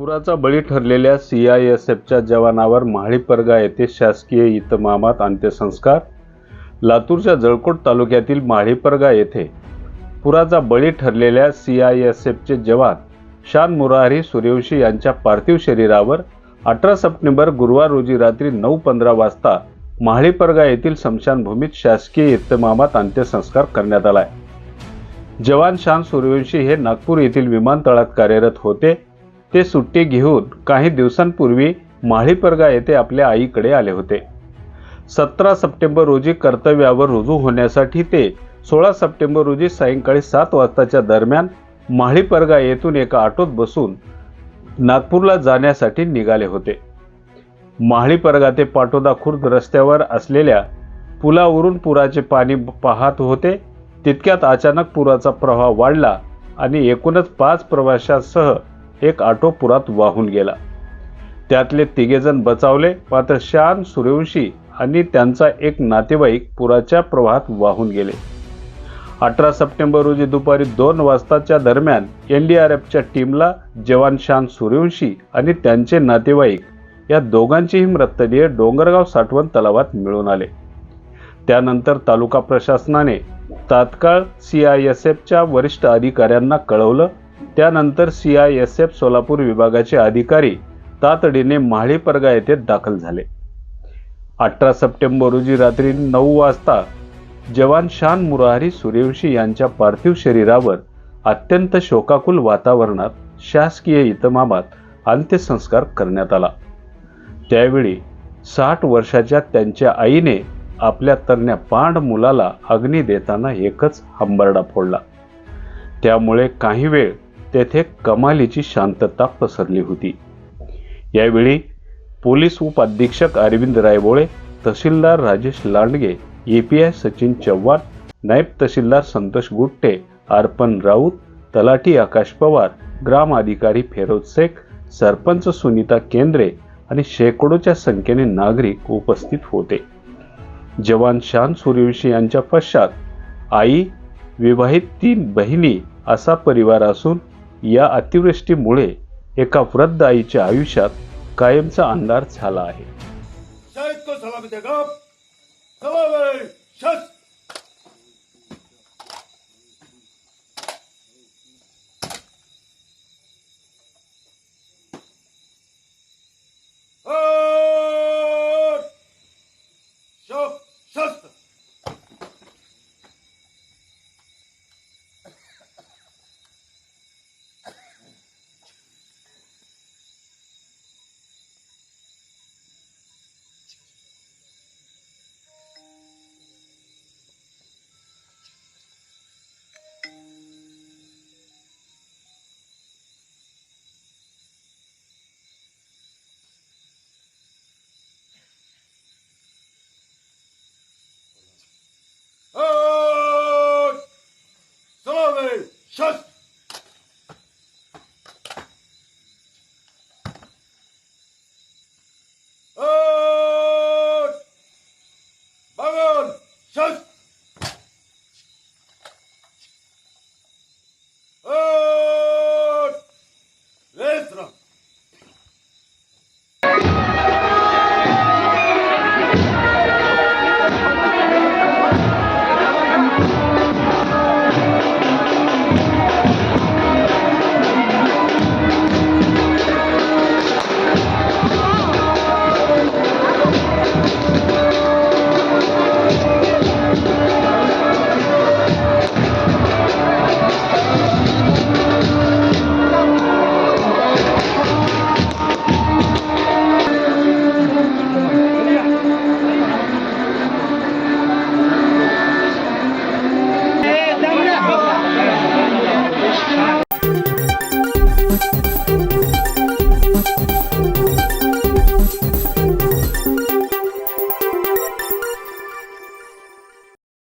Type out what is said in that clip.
पुराचा बळी ठरलेल्या सी आय एस एफच्या जवानावर महाळीपरगा येथे शासकीय इतमामात अंत्यसंस्कार. लातूरच्या जळकोट तालुक्यातील माळीपरगा येथे पुराचा बळी ठरलेल्या सी आय एस एफचे जवान शान मुरारी सूर्यवंशी यांच्या पार्थिव शरीरावर अठरा सप्टेंबर गुरुवार रोजी रात्री नऊ पंधरा वाजता माळीपरगा येथील स्मशानभूमीत शासकीय इतमामात अंत्यसंस्कार करण्यात आलाय. जवान शान सूर्यवंशी हे नागपूर येथील विमानतळात कार्यरत होते. ते सुट्टी घेऊन काही दिवसांपूर्वी माळीपरगा येथे आपल्या आईकडे आले होते. सतरा सप्टेंबर रोजी कर्तव्यावर रुजू होण्यासाठी ते सोळा सप्टेंबर रोजी सायंकाळी सात वाजताच्या दरम्यान माळीपरगा येथून एका ऑटोत बसून नागपूरला जाण्यासाठी निघाले होते. माळीपरगा ते पाटोदा खुर्द रस्त्यावर असलेल्या पुलावरून पुराचे पाणी पाहत होते. तितक्यात अचानक पुराचा प्रवाह वाढला आणि एकूणच पाच प्रवाशांसह एक आटोपुरात वाहून गेला. त्यातले तिघेजण बचावले मात्र शान सूर्यवंशी आणि त्यांचा एक नातेवाईक पुराच्या प्रवाहात वाहून गेले. अठरा सप्टेंबर रोजी दुपारी दोन वाजताच्या दरम्यान एन डी आर एफच्या टीमला जवान शान सूर्यवंशी आणि त्यांचे नातेवाईक या दोघांचेही मृतदेह डोंगरगाव साठवण तलावात मिळून आले. त्यानंतर तालुका प्रशासनाने तात्काळ सी आय एस एफच्या वरिष्ठ अधिकाऱ्यांना कळवलं त्यानंतर C I S F Solapur विभागाचे अधिकारी तातडीने माळी परगा येथे दाखल झाले. अठरा सप्टेंबर रोजी रात्री नऊ वाजता जवान शान मुरारी सूर्यवंशी यांच्या पार्थिव शरीरावर अत्यंत शोकाकुल वातावरणात शासकीय इतमामात अंत्यसंस्कार करण्यात आला. त्यावेळी साठ वर्षाच्या त्यांच्या आईने आपल्या तरण्या पांड मुलाला अग्नी देताना एकच हंबरडा फोडला. त्यामुळे काही वेळ तेथे कमालीची शांतता पसरली होती. यावेळी पोलीस उपअधीक्षक अरविंद रायबोळे तहसीलदार राजेश लांडगे एपीआय सचिन चव्हाण नायब तहसीलदार संतोष गुट्टे अर्पण राऊत तलाठी आकाश पवार ग्राम अधिकारी फेरोज शेख सरपंच सुनीता केंद्रे आणि शेकडोच्या संख्येने नागरिक उपस्थित होते. जवान शान सूर्यवंशी यांच्या पश्चात आई विवाहित तीन बहिणी असा परिवार असून या अतिवृष्टीमुळे एका वृद्ध आईच्या आयुष्यात कायमचा अंधार झाला आहे.